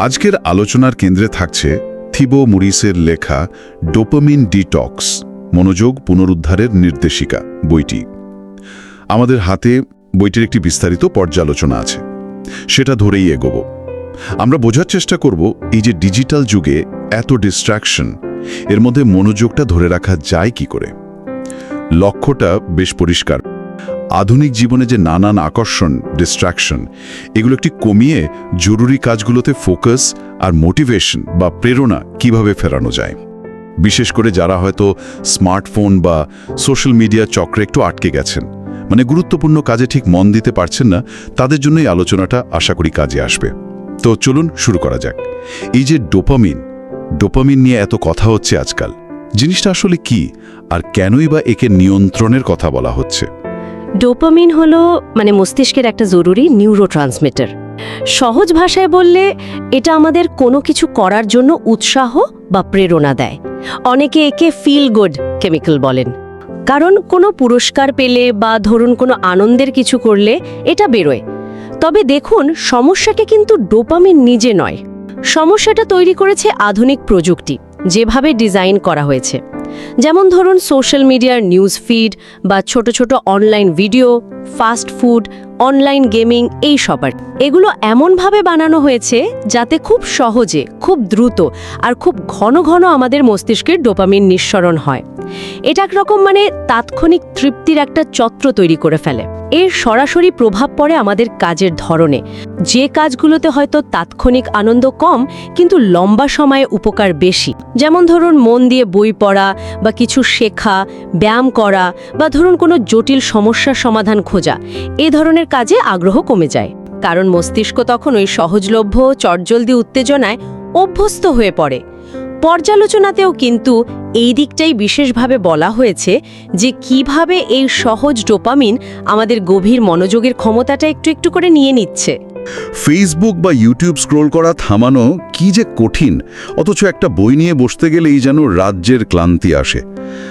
আজকের আলোচনার কেন্দ্রে থাকছে থিবো মুরিসের লেখা ডোপামিন ডিটক্স, মনোযোগ পুনরুদ্ধারের নির্দেশিকা বইটি। আমাদের হাতে বইটির একটি বিস্তারিত পর্যালোচনা আছে। সেটা ধরেই এগোব। আমরা বোঝার চেষ্টা করব এই যে ডিজিটাল যুগে এত ডিস্ট্র্যাকশন এর মধ্যে মনোযোগটা ধরে রাখা যায় কি করে। লক্ষ্যটা বেশ পরিষ্কার। আধুনিক জীবনে যে নানান আকর্ষণ ডিস্ট্র্যাকশন এগুলো একটি কমিয়ে জরুরি কাজগুলোতে ফোকাস আর মোটিভেশন বা প্রেরণা কীভাবে ফেরানো যায়। বিশেষ করে যারা হয়তো স্মার্টফোন বা সোশ্যাল মিডিয়া চক্রে একটু আটকে গেছেন মানে গুরুত্বপূর্ণ কাজে ঠিক মন দিতে পারছেন না, তাদের জন্যই আলোচনাটা আশা করি কাজে আসবে। তো চলুন শুরু করা যাক। এই যে ডোপামিন ডোপামিন নিয়ে এত কথা হচ্ছে আজকাল, জিনিসটা আসলে কি আর কেনই বা একে নিয়ন্ত্রণের কথা বলা হচ্ছে? ডোপামিন হলো মানে মস্তিষ্কের একটা জরুরি নিউরো ট্রান্সমিটার সহজ ভাষায় বললে এটা আমাদের কোনো কিছু করার জন্য উৎসাহ বা প্রেরণা দেয়। অনেকে একে ফিল গুড কেমিক্যাল বলেন। কারণ কোনো পুরস্কার পেলে বা ধরুন কোনো আনন্দের কিছু করলে এটা বেরোয়। তবে দেখুন সমস্যাটা কিন্তু ডোপামিন নিজে নয়। সমস্যাটা তৈরি করেছে আধুনিক প্রযুক্তি, যেভাবে ডিজাইন করা হয়েছে। যেমন ধরুন সোশ্যাল মিডিয়ার নিউজ ফিড বা ছোট ছোট online video fast food online gaming এই সবার। এগুলো এমনভাবে বানানো হয়েছে যাতে খুব সহজে, খুব দ্রুত আর খুব ঘন ঘন আমাদের মস্তিষ্কের ডোপামিন নিঃসরণ হয়। এটা একরকম মানে তাৎক্ষণিক তৃপ্তির একটা চত্র তৈরি করে ফেলে। এর সরাসরি প্রভাব পড়ে আমাদের কাজের ধরনে। যে কাজগুলোতে হয়তো তাৎক্ষণিক আনন্দ কম, কিন্তু লম্বা সময়ে উপকার বেশি। যেমন ধরুন মন দিয়ে বই পড়া বা কিছু শেখা, ব্যায়াম করা বা ধরুন কোনো জটিল সমস্যার সমাধান খোঁজা, এ ধরনের কাজে আগ্রহ কমে যায়। কারণ মস্তিষ্ক তখন ওই সহজলভ্য, চটজলদি উত্তেজনায় অভ্যস্ত হয়ে পড়ে। পর্যালোচনাতেও কিন্তু এই দিকটাই বিশেষভাবে বলা হয়েছে যে কীভাবে এই সহজ ডোপামিন আমাদের গভীর মনোযোগের ক্ষমতাটা একটু একটু করে নিয়ে নিচ্ছে। ফেসবুক বা ইউটিউব স্ক্রোল করা থামানো কি যে কঠিন অথচ একটা বই নিয়ে বসতে গেলেই যেন রাজ্যের ক্লান্তি আসে।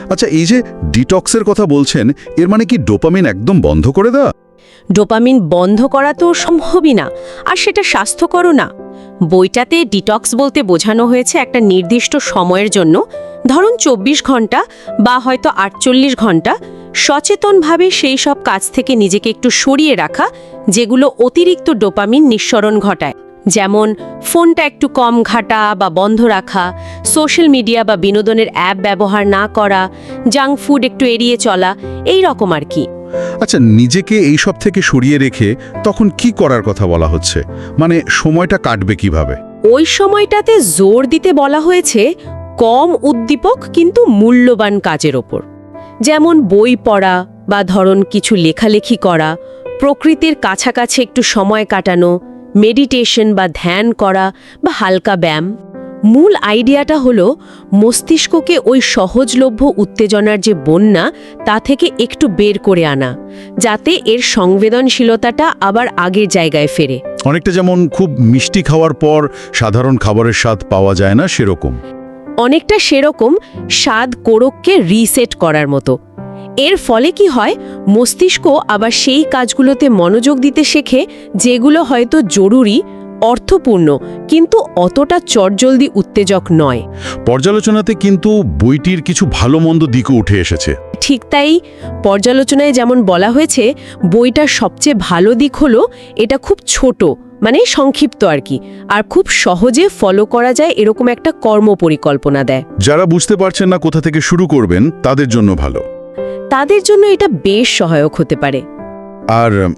আচ্ছা এই যে ডিটক্সের কথা বলছেন এর মানে কি ডোপামিন একদম বন্ধ করে দেওয়া? ডোপামিন বন্ধ করা তো সম্ভবই না আর সেটা স্বাস্থ্যকরও না। বইটাতে ডিটক্স বলতে বোঝানো হয়েছে একটা নির্দিষ্ট সময়ের জন্য ধরুন চব্বিশ ঘণ্টা বা হয়তো আটচল্লিশ ঘণ্টা সচেতনভাবে সেই সব কাজ থেকে নিজেকে একটু সরিয়ে রাখা যেগুলো অতিরিক্ত ডোপামিন নিঃসরণ ঘটায়। যেমন ফোনটা একটু কম ঘাটা বা বন্ধ রাখা সোশ্যাল মিডিয়া বা বিনোদনের অ্যাপ ব্যবহার না করা জাঙ্ক ফুড একটু এড়িয়ে চলা এই রকম আর কি। আচ্ছা নিজেকে এই সব থেকে সরিয়ে রেখে তখন কি করার কথা বলা হচ্ছে? মানে সময়টা কাটবে কীভাবে? ওই সময়টাতে জোর দিতে বলা হয়েছে কম উদ্দীপক কিন্তু মূল্যবান কাজের ওপর। যেমন বই পড়া বা ধরন কিছু লেখালেখি করা, প্রকৃতির কাছাকাছি একটু সময় কাটানো মেডিটেশন বা ধ্যান করা বা হালকা ব্যায়াম। মূল আইডিয়াটা হলো, মস্তিষ্ককে ওই সহজলভ্য উত্তেজনার যে বন্যা, তা থেকে একটু বের করে আনা, যাতে এর সংবেদনশীলতাটা আবার আগের জায়গায় ফেরে। অনেকটা যেমন খুব মিষ্টি খাওয়ার পর সাধারণ খাবারের স্বাদ পাওয়া যায় না সেরকম। অনেকটা সেরকম স্বাদ কোরককে রিসেট করার মতো। এর ফলে কি হয় মস্তিষ্ক আবার সেই কাজগুলোতে মনোযোগ দিতে শেখে যেগুলো হয়তো জরুরি অর্থপূর্ণ কিন্তু অতটা চটজলদি উত্তেজক নয়। পর্যালোচনাতে কিন্তু বইটির কিছু ভালো মন্দ দিকও উঠে এসেছে। ঠিক তাই পর্যালোচনায় যেমন বলা হয়েছে বইটার সবচেয়ে ভালো দিক হলো এটা খুব ছোট মানে সংক্ষিপ্ত আর কি। আর খুব সহজে ফলো করা যায় এরকম একটা কর্ম পরিকল্পনা দেয়। যারা বুঝতে পারছেন না কোথা থেকে শুরু করবেন তাদের জন্য ভালো। তাদের জন্য এটা বেশ সহায়ক হতে পারে। আর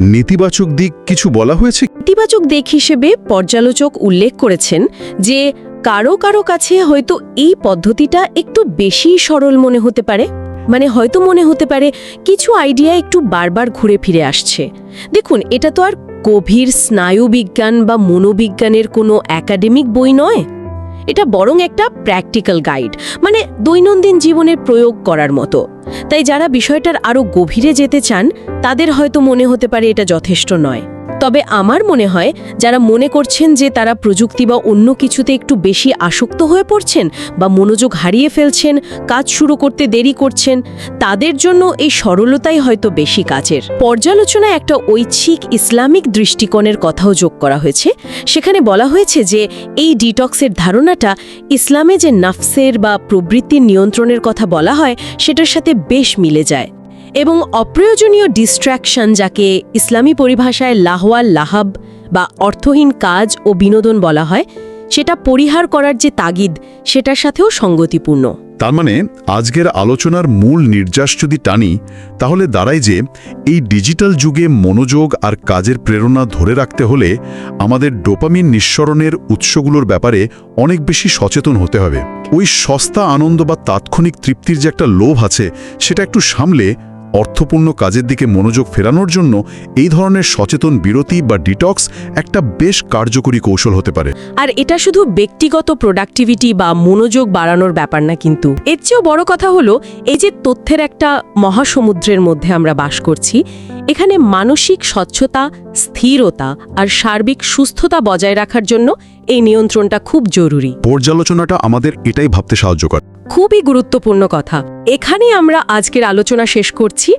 নেতিবাচক দিক কিছু বলা হয়েছে? ইতিবাচক দিক হিসেবে পর্যালোচক উল্লেখ করেছেন যে কারও কারও কাছে হয়তো এই পদ্ধতিটা একটু বেশি সরল মনে হতে পারে। মানে হয়তো মনে হতে পারে কিছু আইডিয়া একটু বারবার ঘুরে ফিরে আসছে। দেখুন এটা তো আর গভীর স্নায়ুবিজ্ঞান বা মনোবিজ্ঞানের কোনো একাডেমিক বই নয়? এটা বরং একটা প্র্যাকটিক্যাল গাইড মানে দৈনন্দিন জীবনের প্রয়োগ করার মতো। তাই যারা বিষয়টার আরও গভীরে যেতে চান, তাদের হয়তো মনে হতে পারে এটা যথেষ্ট নয়। তবে আমার মনে হয় যারা মনে করছেন যে তারা প্রযুক্তি বা অন্য কিছুতে একটু বেশি আসক্ত হয়ে পড়ছেন বা মনোযোগ হারিয়ে ফেলছেন, কাজ শুরু করতে দেরি করছেন, তাদের জন্য এই সরলতাই হয়তো বেশি কাজের। পর্যালোচনায় একটা ঐচ্ছিক ইসলামিক দৃষ্টিকোণের কথাও যোগ করা হয়েছে। সেখানে বলা হয়েছে যে এই ডিটক্সের ধারণাটা ইসলামে যে নাফসের বা প্রবৃত্তির নিয়ন্ত্রণের কথা বলা হয়, সেটার সাথে বেশ মিলে যায়। এবং অপ্রয়োজনীয় ডিস্ট্র্যাকশন যাকে ইসলামী পরিভাষায় লাহওয়াল লাহাব বা অর্থহীন কাজ ও বিনোদন বলা হয়, সেটা পরিহার করার যে তাগিদ, সেটার সাথেও সঙ্গতিপূর্ণ। তার মানে আজকের আলোচনার মূল নির্যাস যদি টানি, তাহলে দাঁড়ায় যে, এই ডিজিটাল যুগে মনোযোগ আর কাজের প্রেরণা ধরে রাখতে হলে আমাদের ডোপামিন নিঃসরণের উৎসগুলোর ব্যাপারে অনেক বেশি সচেতন হতে হবে। ওই সস্তা আনন্দ বা তাৎক্ষণিক তৃপ্তির যে একটা লোভ আছে, সেটা একটু সামলে অর্থপূর্ণ কাজের দিকে মনোযোগ ফেরানোর জন্য এই ধরনের সচেতন বিরতি বা ডিটক্স একটা বেশ কার্যকরী কৌশল হতে পারে। আর এটা শুধু ব্যক্তিগত প্রোডাক্টিভিটি বা মনোযোগ বাড়ানোর ব্যাপার না কিন্তু। এর চেয়েও বড় কথা হলো, এই যে তথ্যের একটা মহাসমুদ্রের মধ্যে আমরা বাস করছি, এখানে মানসিক স্বচ্ছতা, স্থিরতা আর সার্বিক সুস্থতা বজায় রাখার জন্য এই নিয়ন্ত্রণটা খুব জরুরি। পর্যালোচনাটা আমাদের এটাই ভাবতে সাহায্য করে। খুবই গুরুত্বপূর্ণ কথা। এখানেই আমরা আজকের আলোচনা শেষ করছি।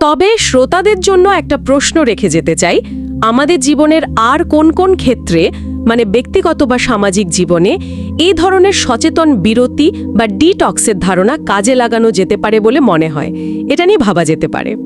তবে শ্রোতাদের জন্য একটা প্রশ্ন রেখে যেতে চাই। আমাদের জীবনের আর কোন কোন ক্ষেত্রে মানে ব্যক্তিগত বা সামাজিক জীবনে এই ধরনের সচেতন বিরতি বা ডিটক্সের ধারণা কাজে লাগানো যেতে পারে বলে মনে হয়? এটা নিয়ে ভাবা যেতে পারে।